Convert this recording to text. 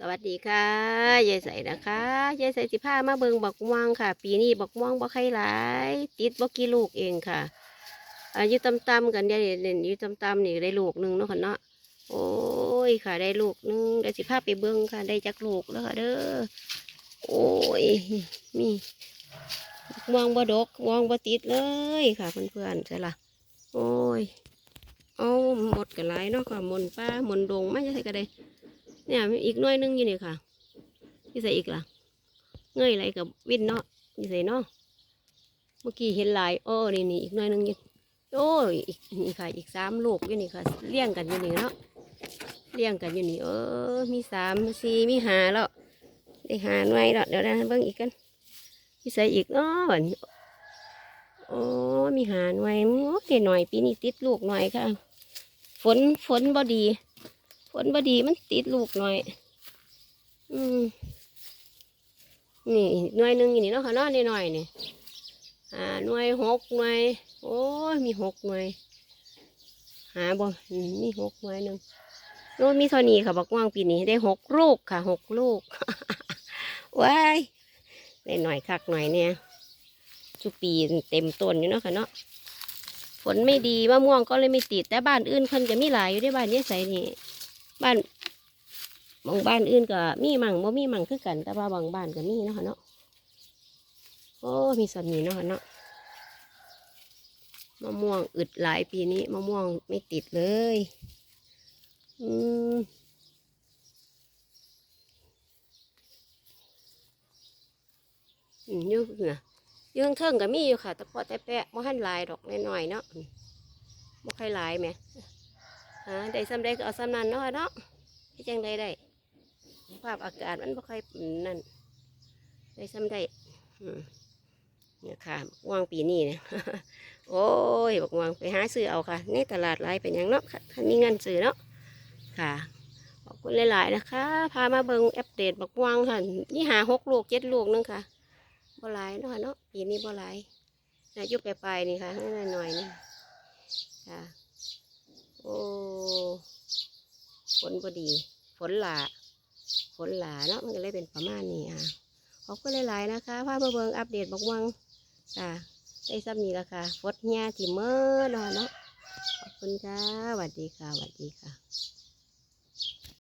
สวัสดีค่ะยายใส่นะคะยายใส่สิพามาเบิงบักม่วงค่ะ ปีนี้บักม่วงบ่ใครหลาย ติดบ่กี่ลูกเองค่ะ อายุต่ำๆกันเดี๋ยวนี้เอยู่ต่ำๆนี่ได้ลูกหนึ่งเนาะค่ะเนาะโอ้ยค่ะได้ลูกหนึ่งเดี๋ยวสิพาไปเบิงค่ะ ได้จักลูกแล้วค่ะเด้อโอ้ยมีบักม่วงบ่ดกม่วงบ่ติดเลยค่ะเพื่อนๆใช่ละโอ้ยเอาหมดกันหลายเนาะค่ะมนป้ามนดงไม่ใช่ก็ได้ เนี่ยอีกน้อยหนึงอยู่นี่ค่ะที่ใส่อีกล่ะ เงยอะไรกับวินเนาะที่ใส่เนาะเมื่อกี้เห็นหลายโอ้นี่นี่อีกน้อยหนึงอยู่โอ้ยอีกนี่ค่ะ อีกสามลูกอยู่นี่ค่ะเลี้ยงกันอยู่นี่เนาะเลี้ยงกันอยู่นี่เออมีสามสี่มีหาแล้วได้หาหน่วยแล้วเดี๋ยวนะเบิ่งอีกกันที่ใส่อีกอ้อบัดนี้โอ้มีหาหน่วยโอ้ยหน่อยปีนี้ติดลูกหน่อยค่ะ ฝนฝนบ่ดี ฝนบดีมันติดลูกหน่อย อืมนี่หน่วยหนึ่งอยู่นี่เนาะค่ะเนาะหน่อยนี่อ่าหน่วยหกหน่วยโอ้ยมีหกหน่วยหาบ่อืมมีหกหน่วยหนึ่งโน้นมีเท่านี้ค่ะบอกว่างปีนี้ได้หกลูกค่ะหกลูกว้ายได้หน่อยคักหน่อยเนี่ยทุปีเต็มต้นอยู่เนาะค่ะเนาะฝนไม่ดีมะม่วงก็เลยไม่ติดแต่บ้านอื่นคนก็มีหลายอยู่ได้บ้านยายใส่นี่ บ้านบางบ้านอื่นก็มีมั่งบ่มีมั่งคือกัน แต่ว่าบางบ้านก็มีเนาะคะเนาะโอ้มีส่วนนี้เนาะคะเนาะมะม่วงอึดหลายปีนี้มะม่วงไม่ติดเลย อืมอืมอยุ่งนะยุ่งเทิงก็มีอยู่ค่ะ แต่พอแต่แปะบ่หันหลายดอกน้อยๆเนาะมบ่ค่อยหลายแหม ได้ซ้ำได้ก็เอาซ้ำนั้นเนาะเนาะที่จังได้ได้สภาพอากาศมันบ่ค่อยนั่นได้ซ้ำได้เนี่ยค่ะวางปีนี้เนี่ยโอ้ยบักม่วางไปหาซื้อเอาค่ะในตลาดหลายเป็นยังเนาะค่ะถ้ามีเงินซื้อเนาะค่ะขอบคุณหลาย ๆ นะคะ พามาเบิ่งอัปเดตบักม่วางค่ะนี่หาหกลูกเจ็ดลูกนึงค่ะบ่หลายเนาะเนาะปีนี้บ่หลายนะยุบไปลายนี่ค่ะนิดหน่อยนี่ค่ะ โอ้ ฝนพอดี ฝนหลาฝนหลาเนาะมันก็เลยเป็นประมาณนี้อะขอบคุณหลายๆนะคะพามาเบิงอัปเดตบอกวังค่ะได้ซ้ำนี้ละค่ะฟดเฮียที่เมื่อนอนเนาะขอบคุณค่ะสวัสดีค่ะสวัสดีค่ะ